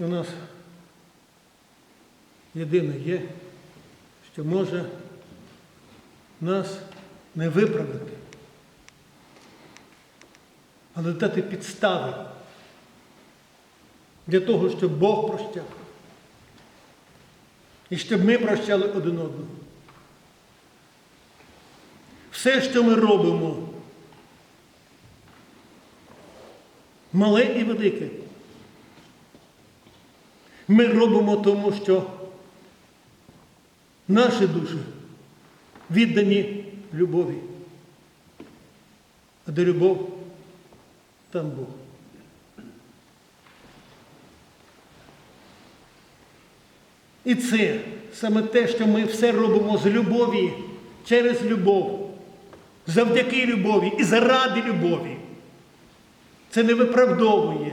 у нас єдине є, що може нас не виправити, але дати підстави для того, щоб Бог прощав. І щоб ми прощали один одного. Все, що ми робимо, мале і велике, ми робимо тому, що наші душі віддані любові. А де любов, там Бог. І це саме те, що ми все робимо з любові, через любов, завдяки любові і заради любові. Це не виправдовує,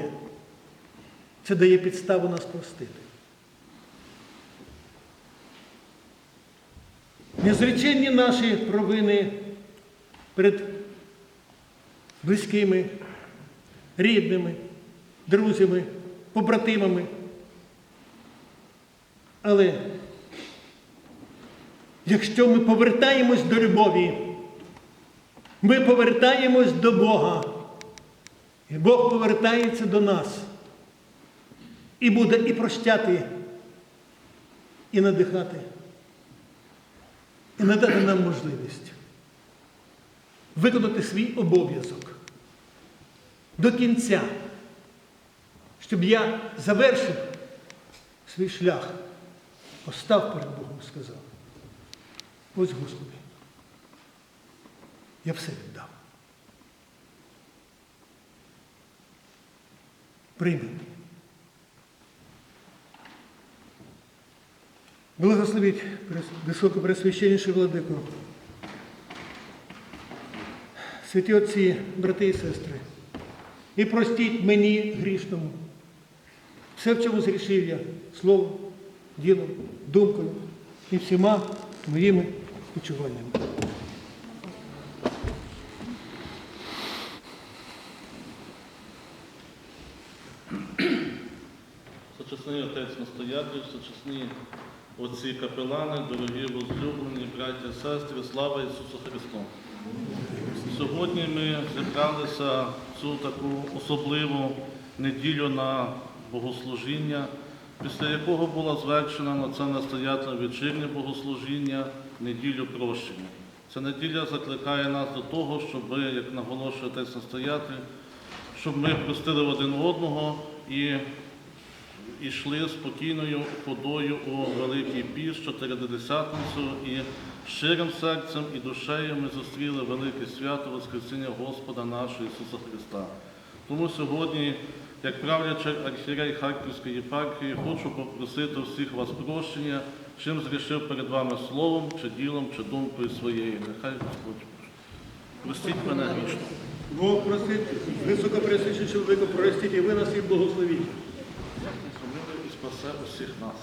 це дає підставу нас простити. Незреченні наші провини перед близькими, рідними, друзями, побратимами. Але якщо ми повертаємось до любові, ми повертаємось до Бога, і Бог повертається до нас і буде і прощати, і надихати, і надати нам можливість виконати свій обов'язок до кінця, щоб я завершив свій шлях, постав перед Богом сказав, ось Господи, я все віддав. Прийми. Благословіть високопресвященніший владику. Святі отці, брати і сестри, і простіть мені грішному. Все, в чому зрішив я словом, ділом, думкою і всіма моїми почуваннями. Сучасний отець настоятель, сучасні отці капелани, дорогі возлюблені, браття сестри, слава Ісусу Христу! Сьогодні ми зібралися цю таку особливу неділю на богослужіння, після якого було звершено на це настоятельне вечірнє богослужіння, неділю прощення. Ця неділя закликає нас до того, щоб, як наголошує отець настоятель, щоб ми простили один одного і йшли спокійною ходою у Великий Піст, Чотиридесятницю, і щирим серцем і душею ми зустріли велике свято Воскресіння Господа нашого Ісуса Христа. Тому сьогодні, як правлячий архірей Харківської єпархії, хочу попросити всіх вас прощення, чим зрішив перед вами словом, чи ділом, чи думкою своєю. Нехай Господь простіть мене грішно. Бог просить, високопресвященіший владику, простіть і ви нас і благословіть. І спасе усіх нас.